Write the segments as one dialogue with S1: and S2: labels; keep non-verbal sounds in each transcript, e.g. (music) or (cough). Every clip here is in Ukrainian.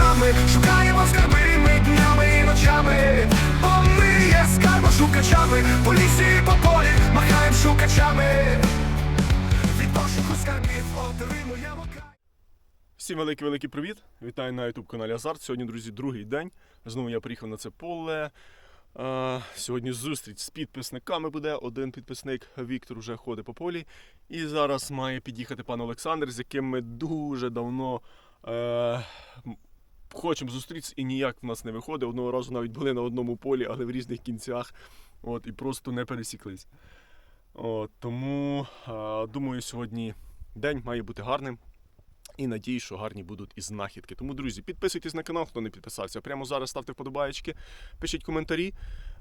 S1: шукачами, шукаємо скарби ми днями і ночами, бо ми є скарбошукачами, по лісі і по полі махаємо шукачами. Від пошуку скарбів отримуємо кайф.
S2: Всім великий великий привіт! Вітаю на youtube каналі Азарт. Сьогодні, друзі, другий день. Знову я приїхав на це поле. Сьогодні зустріч з підписниками буде. Один підписник Віктор вже ходить по полі. І зараз має під'їхати пан Олександр, з яким ми дуже давно е, хочемо зустрітися і ніяк в нас не виходить. Одного разу навіть були на одному полі, але в різних кінцях. От, і просто не пересіклись. От, тому е, думаю, сьогодні день має бути гарним. І надію, що гарні будуть і знахідки. Тому, друзі, підписуйтесь на канал, хто не підписався. Прямо зараз ставте вподобаєчки, пишіть коментарі.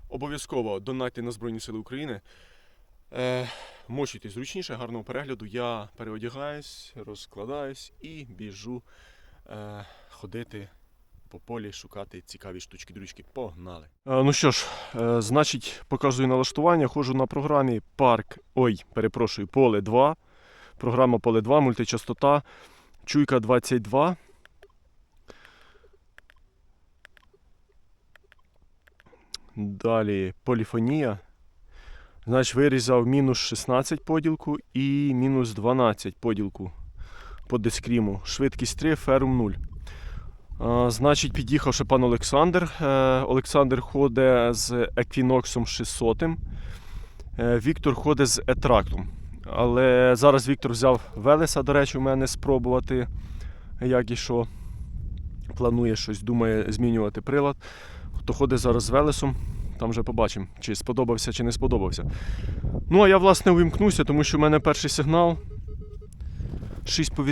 S2: Обов'язково донайте на Збройні Сили України. Е, мочуйтесь зручніше, гарного перегляду. Я переодягаюсь, розкладаюсь і біжу е, ходити по полі, шукати цікаві штучки, друзки. Погнали! Е, ну що ж, е, значить, показую налаштування. Ходжу на програмі парк. Ой, перепрошую, поле 2. Програма поле 2, мультичастота. Чуйка 22. Далі поліфонія. Значить, вирізав мінус 16 поділку і мінус 12 поділку по дискріму. Швидкість 3, ферум 0. Значить, під'їхав ще пан Олександр. Е, Олександр ходить з Еквіноксом 600. Е, Віктор ходить з Етрактом. Але зараз Віктор взяв Велеса, до речі, у мене спробувати, як і що. Планує щось, думає змінювати прилад. Хто ходить зараз з Велесом, там вже побачимо, чи сподобався, чи не сподобався. Ну, а я, власне, увімкнуся, тому що в мене перший сигнал. 6 по.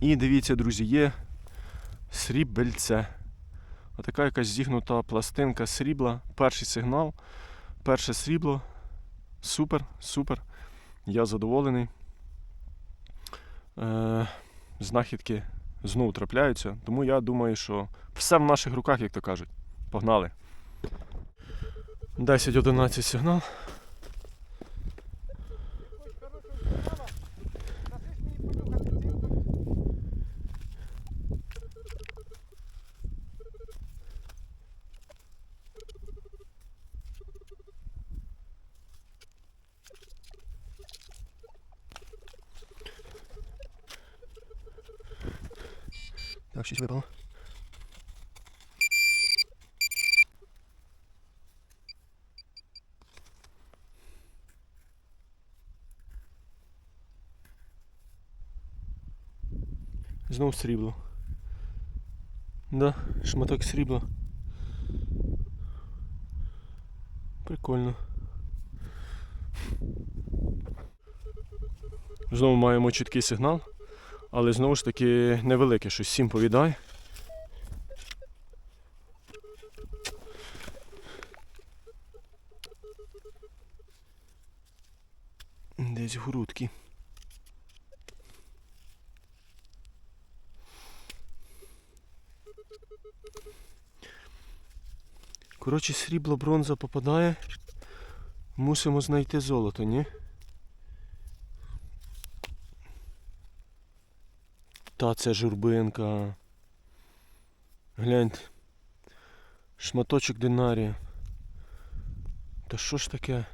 S2: І дивіться, друзі, є срібельце. Отака якась зігнута пластинка срібла. Перший сигнал, перше срібло. Супер, супер. Я задоволений. Е, знахідки знову трапляються, тому я думаю, що все в наших руках, як то кажуть. Погнали. 10-11 сигнал. Так, щось випало. Знову срібло. Да, шматок срібла. Прикольно. Знову маємо чіткий сигнал, але знову ж таки невелике, щось 7 повідай. Десь грудки. Коротше, срібло, бронза попадає. Мусимо знайти золото, ні? Та це журбинка. Гляньте. Шматочок динарія. Та що ж таке?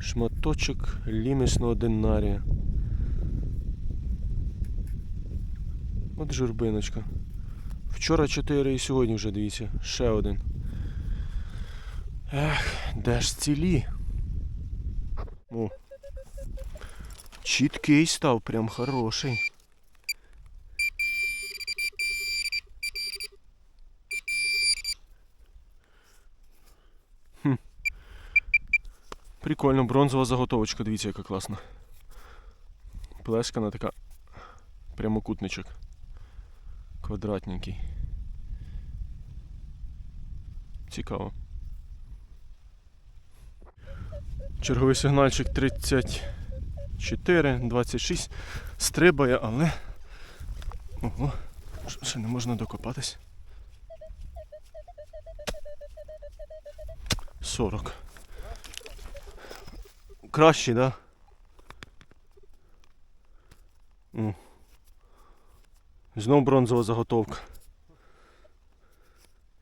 S2: Шматочок лімісного динарія. От журбиночка. Вчора 4 і сьогодні вже дивіться. Ще один. Ех, де ж цілі? Чіткий став, прям хороший. Хм. Прикольно, бронзова заготовочка, дивіться, яка класна. Плескана така прямокутничок. Квадратненький. Цікаво. Черговий сигнальчик 34, 26. Стрибає, але. Ого, ще- не можна докопатись. 40. Краще, да? О. Знов бронзова заготовка.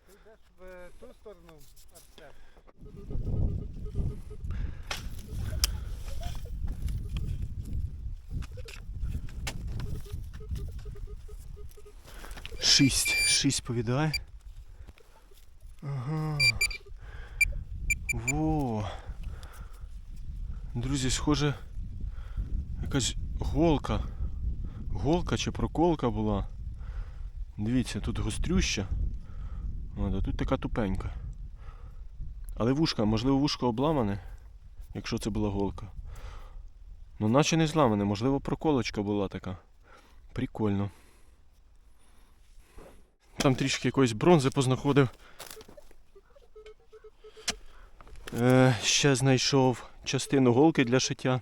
S3: Ти йдеш в ту сторону, Арсен.
S2: Шість. Шість повідає. Ага. Во. Друзі, схоже, якась голка. Голка чи проколка була. Дивіться, тут гострюща. А тут така тупенька. Але вушка, можливо, вушко обламане, якщо це була голка. Ну, наче не зламане, можливо, проколочка була така. Прикольно. Там трішки якоїсь бронзи познаходив. Е, ще знайшов частину голки для шиття.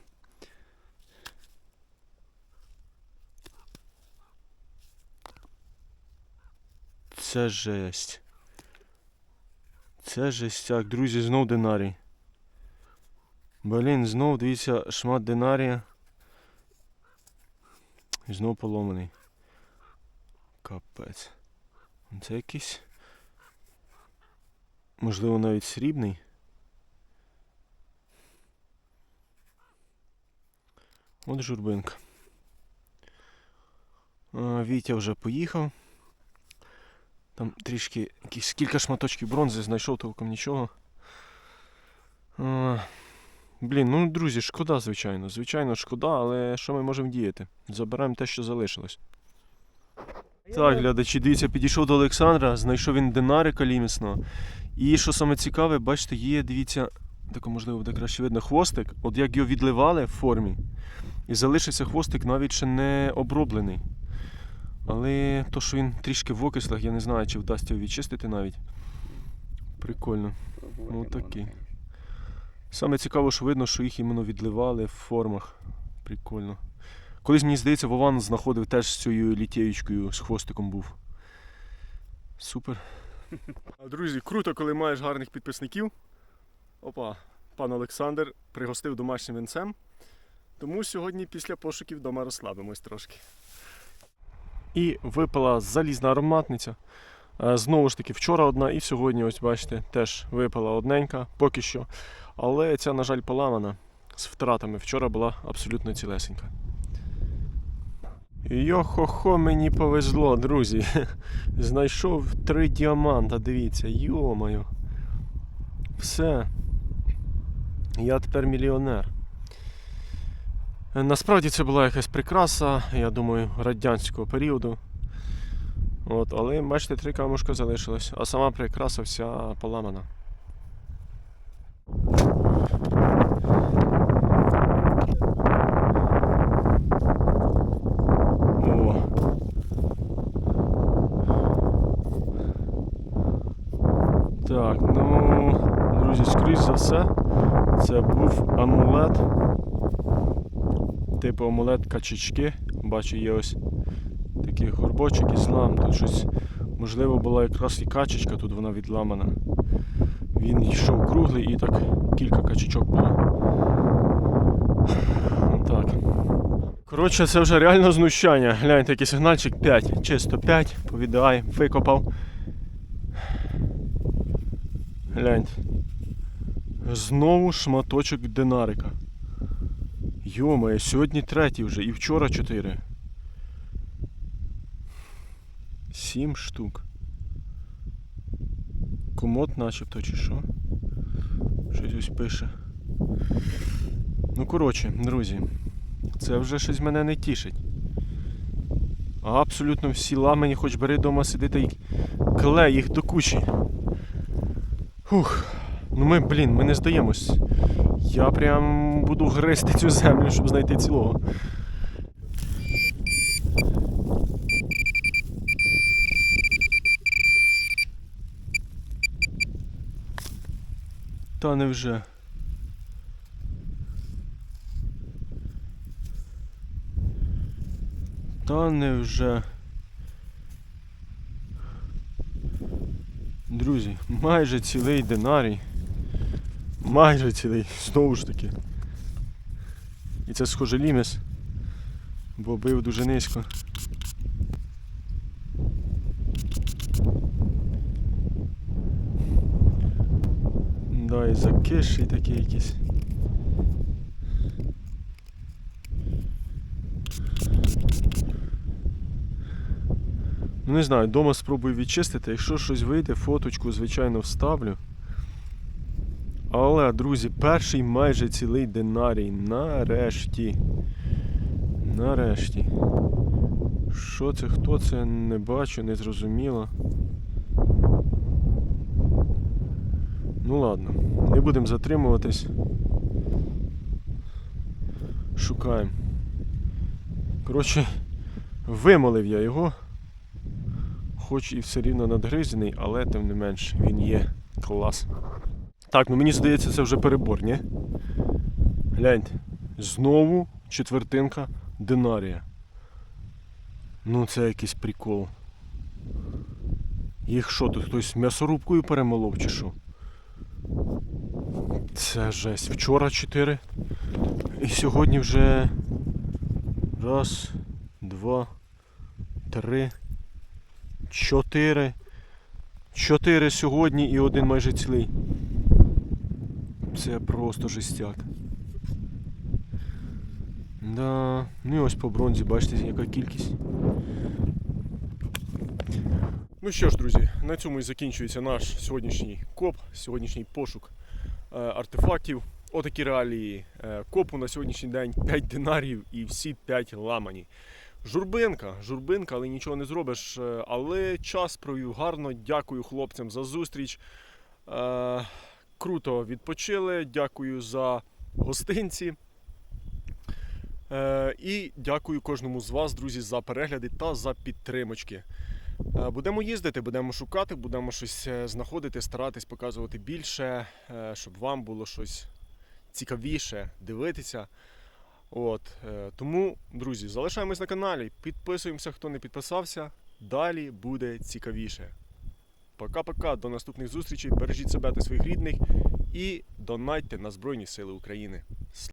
S2: Це жесть. Це жестяк, друзі, знов динарій. Блін, знов дивіться, шмат динарія. І знов поломаний. Капець. Це якийсь. Можливо, навіть срібний. От журбинка. Вітя вже поїхав. Там трішки якісь кілька шматочків бронзи знайшов толком нічого. А, блін, ну друзі, шкода, звичайно. Звичайно, шкода, але що ми можемо діяти? Забираємо те, що залишилось. Так, глядачі, дивіться, підійшов до Олександра, знайшов він динарика лімісного. І що саме цікаве, бачите, є, дивіться, тако можливо буде краще видно, хвостик. От як його відливали в формі, і залишився хвостик навіть ще не оброблений. Але то, що він трішки в окислах, я не знаю, чи вдасться його відчистити навіть. Прикольно. Ну такий. Саме цікаво, що видно, що їх іменно відливали в формах. Прикольно. Колись мені здається, Вован знаходив теж з цією літєючкою, з хвостиком був. Супер. (laughs) Друзі, круто, коли маєш гарних підписників. Опа, пан Олександр пригостив домашнім вінцем. Тому сьогодні після пошуків вдома розслабимось трошки. І випала залізна ароматниця. Е, Знову ж таки, вчора одна і сьогодні, ось бачите, теж випала одненька, поки що. Але ця, на жаль, поламана з втратами. Вчора була абсолютно цілесенька. Йо-хо-хо, мені повезло, друзі. (laughs) Знайшов три діаманта, дивіться, йомаю. Все. Я тепер мільйонер. Насправді це була якась прикраса, я думаю, радянського періоду. От, але бачите, три камушка залишилось, а сама прикраса вся поламана. О. Так, ну, друзі, скоріш за все, це був амулет. Типу амулет качечки. Бачу, є ось такий горбочок іслам. Тут щось, можливо, була якраз і качечка, тут вона відламана. Він йшов круглий і так кілька качечок було. Так. Коротше, це вже реально знущання. Гляньте, який сигнальчик 5, чисто 5, повідай, викопав. Гляньте. Знову шматочок динарика. Йомає, сьогодні третій вже і вчора чотири. Сім штук. Комод начебто чи що? Щось ось пише. Ну, коротше, друзі, це вже щось мене не тішить. Абсолютно всі ламані, хоч бери дома сидити і клей їх до кучі. Фух. Ну ми, блін, ми не здаємось. Я прям буду гризти цю землю, щоб знайти цілого. Та невже. Та невже. Друзі, майже цілий динарій майже цілий, знову ж таки. І це схоже лімес, бо бив дуже низько. Да, і закиший такий якийсь. Ну не знаю, вдома спробую відчистити, якщо щось вийде, фоточку, звичайно, вставлю. Але, друзі, перший майже цілий динарій. Нарешті. Нарешті. Що це, хто це, не бачу, не зрозуміло. Ну ладно, не будемо затримуватись. Шукаємо. Коротше, вимолив я його. Хоч і все рівно надгризений, але тим не менш він є клас. Так, ну мені здається, це вже перебор, ні? Гляньте, знову четвертинка динарія. Ну це якийсь прикол. Їх що, тут хтось м'ясорубкою перемолов чи що? Це жесть. Вчора 4. І сьогодні вже. Раз, два, три, чотири. Чотири сьогодні і один майже цілий. Це просто жестяк. Да. Ну і ось по бронзі, бачите, яка кількість. Ну що ж, друзі, на цьому і закінчується наш сьогоднішній коп, сьогоднішній пошук е, артефактів. Отакі реалії е, копу на сьогоднішній день 5 динарів і всі 5 ламані. Журбинка, журбинка, але нічого не зробиш. е, Але час провів гарно. Дякую хлопцям за зустріч. Круто відпочили. Дякую за гостинці. Е, І дякую кожному з вас, друзі, за перегляди та за підтримочки. Е, Будемо їздити, будемо шукати, будемо щось е, знаходити, старатись показувати більше, щоб вам було щось цікавіше дивитися. От, тому, друзі, залишаємось на каналі, підписуємося, хто не підписався. Далі буде цікавіше. Пока-пока, до наступних зустрічей. Бережіть себе та своїх рідних і донайте на Збройні Сили України.